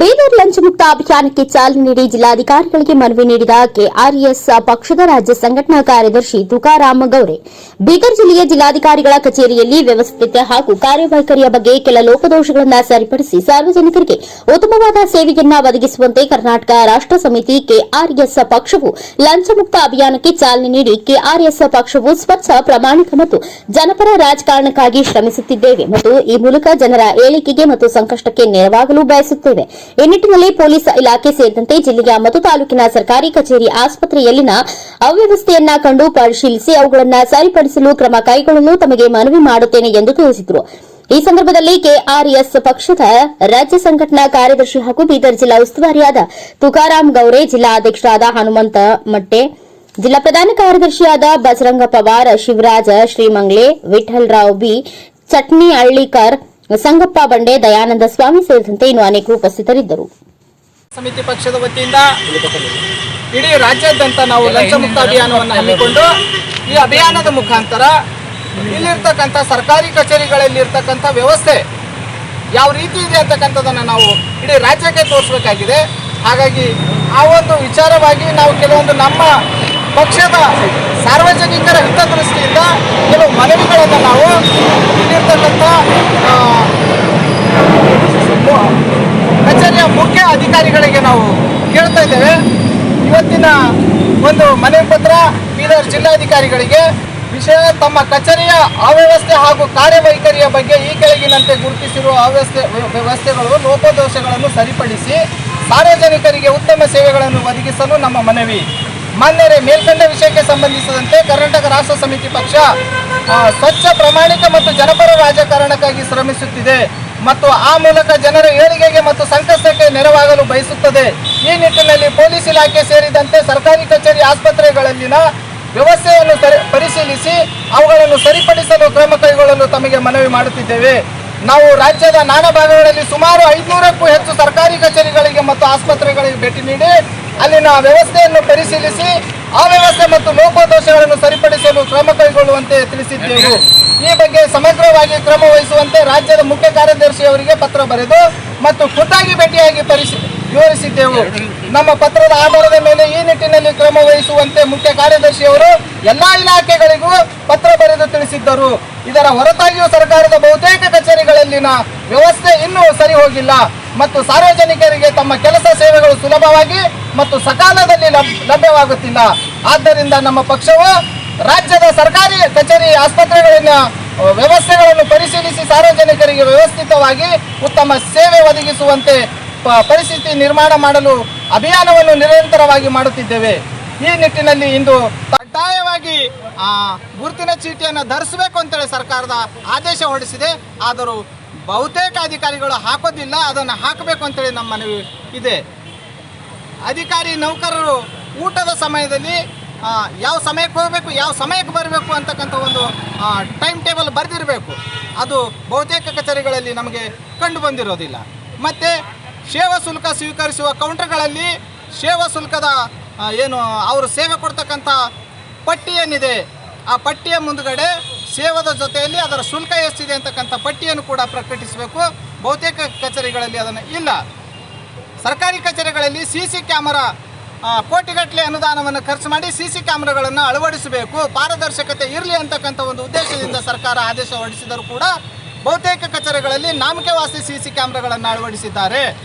ಬೀದರ್ ಲಂಚ ಮುಕ್ತ ಅಭಿಯಾನಕ್ಕೆ ಚಾಲನೆ ನೀಡಿ ಜಿಲ್ಲಾಧಿಕಾರಿಗಳಿಗೆ ಮನವಿ ನೀಡಿದ ಕೆಆರ್ಎಸ್ ಪಕ್ಷದ ರಾಜ್ಯ ಸಂಘಟನಾ ಕಾರ್ಯದರ್ಶಿ ತುಕಾರಾಮ ಗೌರೆ. ಬೀದರ್ ಜಿಲ್ಲೆಯ ಜಿಲ್ಲಾಧಿಕಾರಿಗಳ ಕಚೇರಿಯಲ್ಲಿ ವ್ಯವಸ್ಥಿತ ಹಾಗೂ ಕಾರ್ಯವೈಖರಿಯ ಬಗ್ಗೆ ಕೆಲ ಲೋಪದೋಷಗಳನ್ನು ಸರಿಪಡಿಸಿ ಸಾರ್ವಜನಿಕರಿಗೆ ಉತ್ತಮವಾದ ಸೇವೆಯನ್ನ ಒದಗಿಸುವಂತೆ ಕರ್ನಾಟಕ ರಾಷ್ಟ್ರ ಸಮಿತಿ ಕೆಆರ್ಎಸ್ ಪಕ್ಷವು ಲಂಚ ಮುಕ್ತ ಅಭಿಯಾನಕ್ಕೆ ಚಾಲನೆ ನೀಡಿ ಕೆಆರ್ಎಸ್ ಪಕ್ಷವು ಸ್ವಚ್ಛ, ಪ್ರಾಮಾಣಿಕ ಮತ್ತು ಜನಪರ ರಾಜಕಾರಣಕ್ಕಾಗಿ ಶ್ರಮಿಸುತ್ತಿದ್ದೇವೆ ಮತ್ತು ಈ ಮೂಲಕ ಜನರ ಏಳಿಗೆಗೆ ಮತ್ತು ಸಂಕಷ್ಟಕ್ಕೆ ನೆರವಾಗಲು ಬಯಸುತ್ತೇವೆ. ಈ ನಿಟ್ಟಿನಲ್ಲಿ ಪೊಲೀಸ್ ಇಲಾಖೆ ಸೇರಿದಂತೆ ಜಿಲ್ಲೆಯ ಮತ್ತು ತಾಲೂಕಿನ ಸರ್ಕಾರಿ ಕಚೇರಿ ಆಸ್ಪತ್ರೆಯಲ್ಲಿನ ಅವ್ಯವಸ್ಥೆಯನ್ನ ಕಂಡು ಪರಿಶೀಲಿಸಿ ಅವುಗಳನ್ನು ಸರಿಪಡಿಸಲು ಕ್ರಮ ಕೈಗೊಳ್ಳಲು ತಮಗೆ ಮನವಿ ಮಾಡುತ್ತೇನೆ ಎಂದು ತಿಳಿಸಿದರು. ಈ ಸಂದರ್ಭದಲ್ಲಿ ಕೆಆರ್ಎಸ್ ಪಕ್ಷದ ರಾಜ್ಯ ಸಂಘಟನಾ ಕಾರ್ಯದರ್ಶಿ ಹಾಗೂ ಬೀದರ್ ಜಿಲ್ಲಾ ಉಸ್ತುವಾರಿಯಾದ ತುಕಾರಾಂ ಗೌರೆ, ಜಿಲ್ಲಾ ಅಧ್ಯಕ್ಷರಾದ ಹನುಮಂತ ಮಟ್ಟೆ, ಜಿಲ್ಲಾ ಪ್ರಧಾನ ಕಾರ್ಯದರ್ಶಿಯಾದ ಬಜರಂಗ ಪವಾರ್, ಶಿವರಾಜ ಶ್ರೀಮಂಗ್ಲೆ ವಿಠಲ್ ರಾವ್ ಬಿ ಚಟ್ನಿ ಹಳ್ಳಿಕರ್ ಸಂಗಪ್ಪ ಬಂಡೆ, ದಯಾನಂದ ಸ್ವಾಮಿ ಸೇರಿದಂತೆ ಇನ್ನು ಅನೇಕರು ಉಪಸ್ಥಿತರಿದ್ದರು. ಸಮಿತಿ ಪಕ್ಷದ ವತಿಯಿಂದ ಇಡೀ ರಾಜ್ಯಾದ್ಯಂತ ನಾವು ಲಂಚ ಮುಕ್ತ ಅಭಿಯಾನವನ್ನು ಹಮ್ಮಿಕೊಂಡು ಈ ಅಭಿಯಾನದ ಮುಖಾಂತರ ಇಲ್ಲಿರ್ತಕ್ಕಂಥ ಸರ್ಕಾರಿ ಕಚೇರಿಗಳಲ್ಲಿ ಕಚೇರಿಗಳಲ್ಲಿರ್ತಕ್ಕಂಥ ವ್ಯವಸ್ಥೆ ಯಾವ ರೀತಿ ಇದೆ ಅಂತಕ್ಕಂಥದ್ದನ್ನು ನಾವು ಇಡೀ ರಾಜ್ಯಕ್ಕೆ ತೋರಿಸಬೇಕಾಗಿದೆ. ಹಾಗಾಗಿ ಆ ಒಂದು ವಿಚಾರವಾಗಿ ನಾವು ಕೆಲವೊಂದು ನಮ್ಮ ಪಕ್ಷದ ಸಾರ್ವಜನಿಕರ ಹಿತದೃಷ್ಟಿಯಿಂದ ಕೆಲವು ಮನವಿಗಳನ್ನು ನಾವು ಇಲ್ಲಿರ್ತಕ್ಕಂಥ ಆ, ಕಚೇರಿಯ ಮುಖ್ಯ ಅಧಿಕಾರಿಗಳಿಗೆ ನಾವು ಕೇಳ್ತಾ ಇದ್ದೇವೆ. ಇವತ್ತಿನ ಒಂದು ಮನವಿ ಪತ್ರ ಬೀದರ್ ಜಿಲ್ಲಾಧಿಕಾರಿಗಳಿಗೆ ವಿಷಯ ತಮ್ಮ ಕಚೇರಿಯ ಅವ್ಯವಸ್ಥೆ ಹಾಗೂ ಕಾರ್ಯವೈಖರಿಯ ಬಗ್ಗೆ ಈ ಕೆಳಗಿನಂತೆ ಗುರುತಿಸಿರುವ ಅವ್ಯವಸ್ಥೆ ವ್ಯವಸ್ಥೆಗಳು, ಲೋಪದೋಷಗಳನ್ನು ಸರಿಪಡಿಸಿ ಸಾರ್ವಜನಿಕರಿಗೆ ಉತ್ತಮ ಸೇವೆಗಳನ್ನು ಒದಗಿಸಲು ನಮ್ಮ ಮನವಿ. ಮಾನ್ಯರೇ, ಮೇಲ್ಕಂಡ ವಿಷಯಕ್ಕೆ ಸಂಬಂಧಿಸಿದಂತೆ ಕರ್ನಾಟಕ ರಾಷ್ಟ್ರ ಸಮಿತಿ ಪಕ್ಷ ಸ್ವಚ್ಛ, ಪ್ರಾಮಾಣಿಕ ಮತ್ತು ಜನಪರ ರಾಜಕಾರಣಕ್ಕಾಗಿ ಶ್ರಮಿಸುತ್ತಿದೆ. ಮತ್ತು ಆ ಮೂಲಕ ಜನರ ಏಳಿಗೆಗೆ ಮತ್ತು ಸಂಕಷ್ಟಕ್ಕೆ ನೆರವಾಗಲು ಬಯಸುತ್ತದೆ. ಈ ನಿಟ್ಟಿನಲ್ಲಿ ಪೊಲೀಸ್ ಇಲಾಖೆ ಸೇರಿದಂತೆ ಸರ್ಕಾರಿ ಕಚೇರಿ ಆಸ್ಪತ್ರೆಗಳಲ್ಲಿನ ವ್ಯವಸ್ಥೆಯನ್ನು ಪರಿಶೀಲಿಸಿ ಅವುಗಳನ್ನು ಸರಿಪಡಿಸಲು ಕ್ರಮ ಕೈಗೊಳ್ಳಲು ತಮಗೆ ಮನವಿ ಮಾಡುತ್ತಿದ್ದೇವೆ. ನಾವು ರಾಜ್ಯದ ನಾನಾ ಭಾಗಗಳಲ್ಲಿ ಸುಮಾರು ಐದುನೂರಕ್ಕೂ ಹೆಚ್ಚು ಸರ್ಕಾರಿ ಕಚೇರಿಗಳಿಗೆ ಮತ್ತು ಆಸ್ಪತ್ರೆಗಳಿಗೆ ಭೇಟಿ ನೀಡಿ ಅಲ್ಲಿನ ವ್ಯವಸ್ಥೆಯನ್ನು ಪರಿಶೀಲಿಸಿ ಆ ವ್ಯವಸ್ಥೆ ಮತ್ತು ಲೋಪದೋಷಗಳನ್ನು ಸರಿಪಡಿಸಲು ಕ್ರಮ ಕೈಗೊಳ್ಳುವಂತೆ ತಿಳಿಸಿದ್ದೆವು. ಈ ಬಗ್ಗೆ ಸಮಗ್ರವಾಗಿ ಕ್ರಮ ವಹಿಸುವಂತೆ ರಾಜ್ಯದ ಮುಖ್ಯ ಕಾರ್ಯದರ್ಶಿ ಅವರಿಗೆ ಪತ್ರ ಬರೆದು ಮತ್ತು ಖುದ್ದಾಗಿ ಭೇಟಿಯಾಗಿ ಪರಿಶೀ, ವಿವರಿಸಿದ್ದೆವು. ನಮ್ಮ ಪತ್ರದ ಆಧಾರದ ಮೇಲೆ ಈ ನಿಟ್ಟಿನಲ್ಲಿ ಕ್ರಮ ವಹಿಸುವಂತೆ ಮುಖ್ಯ ಕಾರ್ಯದರ್ಶಿಯವರು ಎಲ್ಲಾ ಇಲಾಖೆಗಳಿಗೂ ಪತ್ರ ಬರೆದು ತಿಳಿಸಿದ್ದರು. ಇದರ ಹೊರತಾಗಿಯೂ ಸರ್ಕಾರದ ಬಹುತೇಕ ಕಚೇರಿಗಳಲ್ಲಿನ ವ್ಯವಸ್ಥೆ ಇನ್ನೂ ಸರಿ ಹೋಗಿಲ್ಲ ಮತ್ತು ಸಾರ್ವಜನಿಕರಿಗೆ ತಮ್ಮ ಕೆಲಸ ಸೇವೆಗಳು ಸುಲಭವಾಗಿ ಮತ್ತು ಸಕಾಲದಲ್ಲಿ ಲಭ್- ಲಭ್ಯವಾಗುತ್ತಿಲ್ಲ. ಆದ್ದರಿಂದ ನಮ್ಮ ಪಕ್ಷವು ರಾಜ್ಯದ ಸರ್ಕಾರಿ ಕಚೇರಿ ಆಸ್ಪತ್ರೆಗಳನ್ನ ವ್ಯವಸ್ಥೆಗಳನ್ನು ಪರಿಶೀಲಿಸಿ ಸಾರ್ವಜನಿಕರಿಗೆ ವ್ಯವಸ್ಥಿತವಾಗಿ ಉತ್ತಮ ಸೇವೆ ಒದಗಿಸುವಂತೆ ಪರಿಸ್ಥಿತಿ ನಿರ್ಮಾಣ ಮಾಡಲು ಅಭಿಯಾನವನ್ನು ನಿರಂತರವಾಗಿ ಮಾಡುತ್ತಿದ್ದೇವೆ. ಈ ನಿಟ್ಟಿನಲ್ಲಿ ಇಂದು ಕಡ್ಡಾಯವಾಗಿ ಗುರುತಿನ ಚೀಟಿಯನ್ನು ಧರಿಸಬೇಕು ಅಂತೇಳಿ ಸರ್ಕಾರದ ಆದೇಶ ಹೊರಡಿಸಿದೆ. ಆದರೂ ಬಹುತೇಕ ಅಧಿಕಾರಿಗಳು ಹಾಕೋದಿಲ್ಲ, ಅದನ್ನು ಹಾಕಬೇಕು ಅಂತೇಳಿ ನಮ್ಮ ಮನವಿ ಇದೆ. ಅಧಿಕಾರಿ ನೌಕರರು ಊಟದ ಸಮಯದಲ್ಲಿ ಯಾವ ಸಮಯಕ್ಕೆ ಹೋಗಬೇಕು, ಯಾವ ಸಮಯಕ್ಕೆ ಬರಬೇಕು ಅಂತಕ್ಕಂಥ ಒಂದು ಟೈಮ್ ಟೇಬಲ್ ಬರೆದಿರಬೇಕು. ಅದು ಬಹುತೇಕ ಕಚೇರಿಗಳಲ್ಲಿ ನಮಗೆ ಕಂಡು ಬಂದಿರೋದಿಲ್ಲ. ಮತ್ತು ಸೇವಾ ಶುಲ್ಕ ಸ್ವೀಕರಿಸುವ ಕೌಂಟರ್ಗಳಲ್ಲಿ ಸೇವಾ ಶುಲ್ಕದ ಏನು, ಅವರು ಸೇವೆ ಕೊಡ್ತಕ್ಕಂಥ ಪಟ್ಟಿ ಏನಿದೆ, ಆ ಪಟ್ಟಿಯ ಮುಂದುಗಡೆ ಸೇವದ ಜೊತೆಯಲ್ಲಿ ಅದರ ಶುಲ್ಕ ಎಷ್ಟಿದೆ ಅಂತಕ್ಕಂಥ ಪಟ್ಟಿಯನ್ನು ಕೂಡ ಪ್ರಕಟಿಸಬೇಕು. ಬಹುತೇಕ ಕಚೇರಿಗಳಲ್ಲಿ ಅದನ್ನು ಇಲ್ಲ. ಸರ್ಕಾರಿ ಕಚೇರಿಗಳಲ್ಲಿ ಸಿ ಸಿ ಕ್ಯಾಮರಾ ಕೋಟಿಗಟ್ಟಲೆ ಅನುದಾನವನ್ನು ಖರ್ಚು ಮಾಡಿ ಸಿ ಸಿ ಕ್ಯಾಮ್ರಾಗಳನ್ನು ಅಳವಡಿಸಬೇಕು, ಪಾರದರ್ಶಕತೆ ಇರಲಿ ಅಂತಕ್ಕಂಥ ಒಂದು ಉದ್ದೇಶದಿಂದ ಸರ್ಕಾರ ಆದೇಶ ಹೊರಡಿಸಿದರೂ ಕೂಡ ಬಹುತೇಕ ಕಚೇರಿಗಳಲ್ಲಿ ನಾಮಕೆ ವಾಸಿ ಸಿ ಸಿ ಕ್ಯಾಮ್ರಾಗಳನ್ನು ಅಳವಡಿಸಿದ್ದಾರೆ.